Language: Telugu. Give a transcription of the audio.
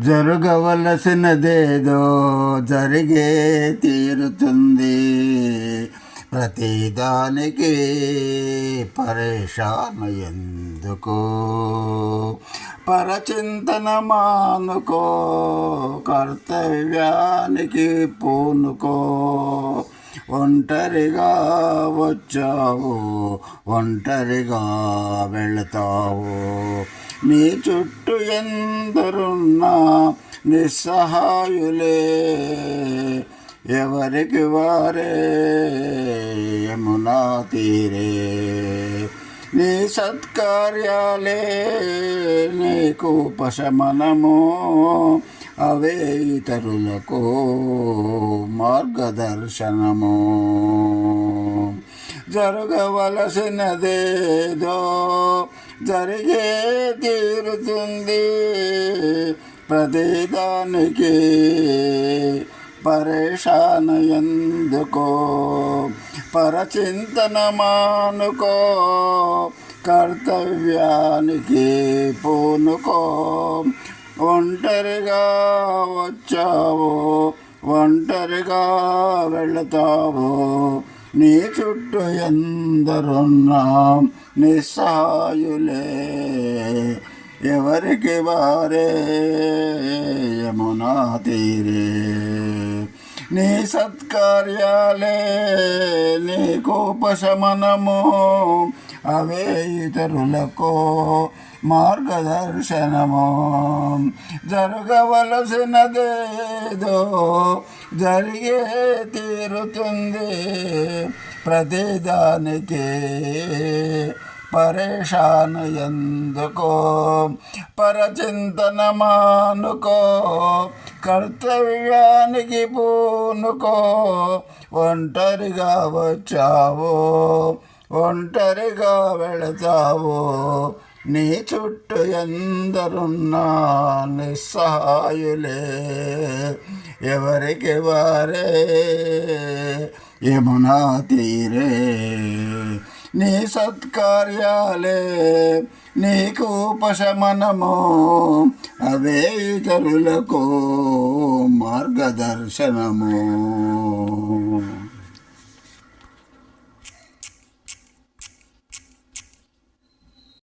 జరగవలసినదేదో జరిగే తీరుతుంది. ప్రతిదానికి పరేషాన ఎందుకు పరచింతన మానుకో కర్తవ్యానికి పూనుకో. ఒంటరిగా వచ్చావు ఒంటరిగా వెళతావు. నీ చుట్టూ ఎందరున్నా నిస్సహాయులే. ఎవరికి వారే యమునా తీరే. నీ సత్కార్యాలే నీకు ఉపశమనము. అవే ఇతరులకు మార్గదర్శనము. జరగవలసినదేదో జరిగే తీరుతుంది ప్రతిదానికి. పరేషాన ఎందుకో పరచింతన మానుకో కర్తవ్యానికి పూనుకో. ఒంటరిగా వచ్చావు ఒంటరిగా వెళతావు నీ చుట్టూ ఎందరున్నా? నిస్సహాయులే ఎవరికి వారే? యమునా తీరే. నీ సత్కార్యాలే నీకు ఉపశమనము. అవే ఇతరులకు మార్గదర్శనము. జరగవలసినదేదో జరిగే తీరుతుంది ప్రతిదానికి. పరేషాన్ ఎందుకో? పరచింతన మానుకో కర్తవ్యానికి పూనుకో? ఒంటరిగా వచ్చావు? ఒంటరిగా వెళతావు. నీ చుట్టూ ఎందరున్నా నిస్సహాయులే. ఎవరికి వారే? యమునా తీరే. నీ సత్కార్యాలే నీకు ఉపశమనము. అవే ఇతరులకు మార్గదర్శనము.